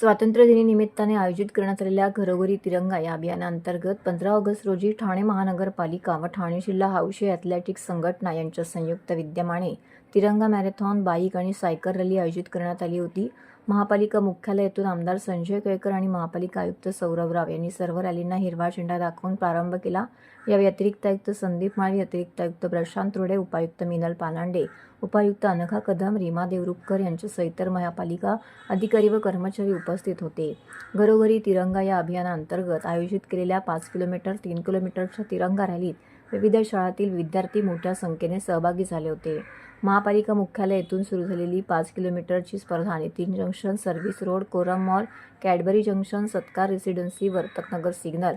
स्वातंत्र्यदिनी निमित्ताने आयोजित करण्यात आलेल्या घरोघरी तिरंगा या अभियानाअंतर्गत पंधरा ऑगस्ट रोजी ठाणे महानगरपालिका व ठाणे जिल्हा हौशी ॲथलेटिक्स संघटना यांच्या संयुक्त विद्यमाने तिरंगा मॅरेथॉन बाईक आणि सायकल रॅली आयोजित करण्यात आली होती. महापालिका मुख्यालयातून आमदार संजय केळकर आणि महापालिका आयुक्त सौरभ राव यांनी सर्व रॅलींना हिरवा झेंडा दाखवून प्रारंभ केला. या व्यतिरिक्त आयुक्त संदीप माळी अतिरिक्त आयुक्त प्रशांत रोडे उपायुक्त मिनल पालांडे उपायुक्त अनघा कदम रीमा देवरुखकर यांच्यासह इतर महापालिका अधिकारी व कर्मचारी उपस्थित होते. घरोघरी तिरंगा या अभियानाअंतर्गत आयोजित केलेल्या पाच किलोमीटर तीन किलोमीटरच्या तिरंगा रॅलीत विविध शाळातील विद्यार्थी मोठ्या संख्येने सहभागी झाले होते. महापालिका मुख्यालय येथून सुरू झालेली पाच किलोमीटरची स्पर्धा Nitin junction service road Korum mall Cadbury junction Satkar residency Vartaknagar signal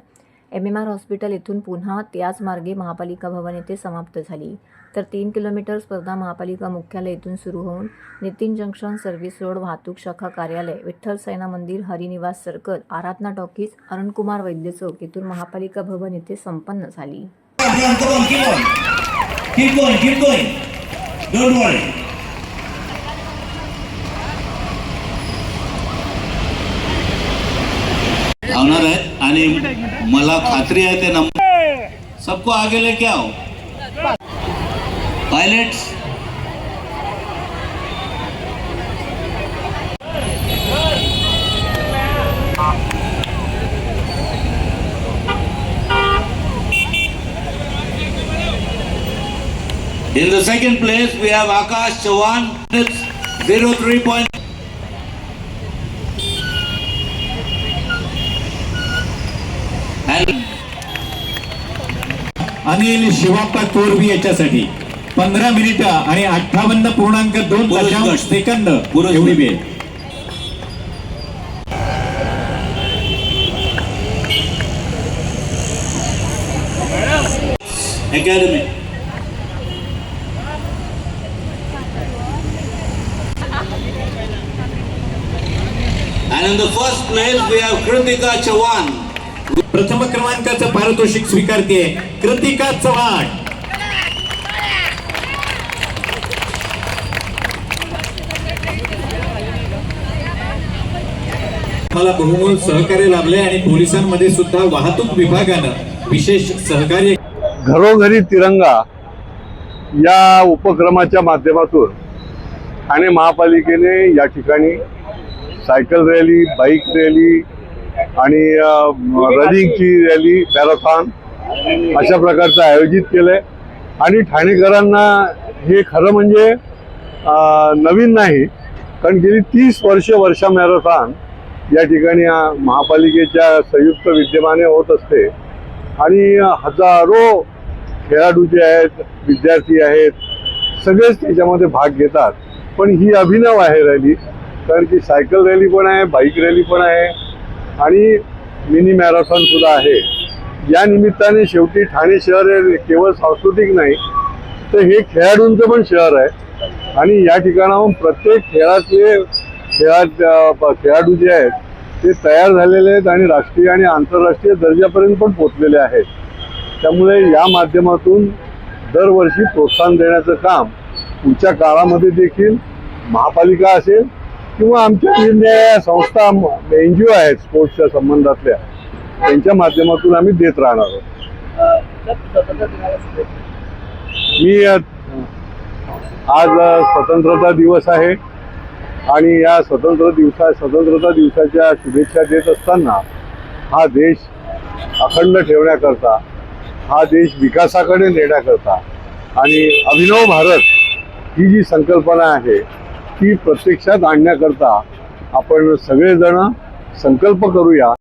M M R hospital येथून पुन्हा त्याच मार्गे महापालिका भवन येथे समाप्त झाली. तर तीन किलोमीटर स्पर्धा महापालिका मुख्यालय येथून सुरू होऊन नितीन जंक्शन सर्व्हिस रोड वाहतूक शाखा कार्यालय विठ्ठल सैना मंदिर हरिनिवास सर्कल आराधना टॉकीज अरुणकुमार वैद्य चौक येथून महापालिका भवन येथे संपन्न झाली. On, come on, keep on. Keep going, keep going. Don't worry. धावणार आहेत आणि मला खात्री आहे ते नंबर सबको आगे लेके आओ pilots In the second place, we have Akash Chavan. It's 03 point. And Anil Shivappa Torbi याच्यासाठी पंधरा मिनिटं आणि अठ्ठावन्न पूर्णांक दोन दशांश. सेकंद पुरुष एवढी. वेळ Academy. And in the first place, we have Kritika Chavan. प्रथम क्रमांकाचं पारितोषिक स्वीकारते कृतिका चव्हाण मला बहुमोल सहकार्य लाभले आणि पोलिसांमध्ये सुद्धा वाहतूक विभागानं विशेष सहकार्य घरोघरी तिरंगा या उपक्रमाच्या माध्यमातून ठाणे महापालिकेने या ठिकाणी सायकल रॅली बाईक रॅली आणि रनिंगची रॅली मॅरेथॉन अशा प्रकारचं आयोजित केलं आहे आणि ठाणेकरांना हे खरं म्हणजे नवीन नाही कारण गेली तीस वर्ष वर्षा मॅरेथॉन या ठिकाणी महापालिकेच्या संयुक्त विद्यमाने होत असते. आणि हजारो खेळाडू जे आहेत विद्यार्थी आहेत सगळेच त्याच्यामध्ये भाग घेतात. पण ही अभिनव आहे रॅली. कारण की सायकल रॅली पण आहे बाईक रॅली पण आहे आणि मिनी मॅरेथॉन सुद्धा आहे. या निमित्ताने शेवटी ठाणे शहर हे केवळ सांस्कृतिक नाही तर हे खेळाडूंचं पण शहर आहे. आणि या ठिकाणाहून प्रत्येक खेळातले खेळात खेळाडू जे आहेत ते तयार झालेले आहेत आणि राष्ट्रीय आणि आंतरराष्ट्रीय दर्जापर्यंत पण पोचलेले आहेत. त्यामुळे या माध्यमातून दरवर्षी प्रोत्साहन देण्याचं काम पुढच्या काळामध्ये देखील महापालिका असेल किंवा आमच्या निर्णय संस्था एन जी ओ आहेत स्पोर्ट्सच्या संबंधातल्या त्यांच्या माध्यमातून आम्ही देत राहणार आहोत. मी आज स्वतंत्रता दिवस आहे आणि या स्वतंत्र दिवसा स्वतंत्रता दिवसाच्या शुभेच्छा देत असताना हा देश अखंड ठेवण्याकरता हा देश विकासाकडे नेण्याकरता आणि अभिनव भारत ही जी संकल्पना आहे ती प्रत्यक्षात आणण्याकरता आपण सगळेजण संकल्प करूया.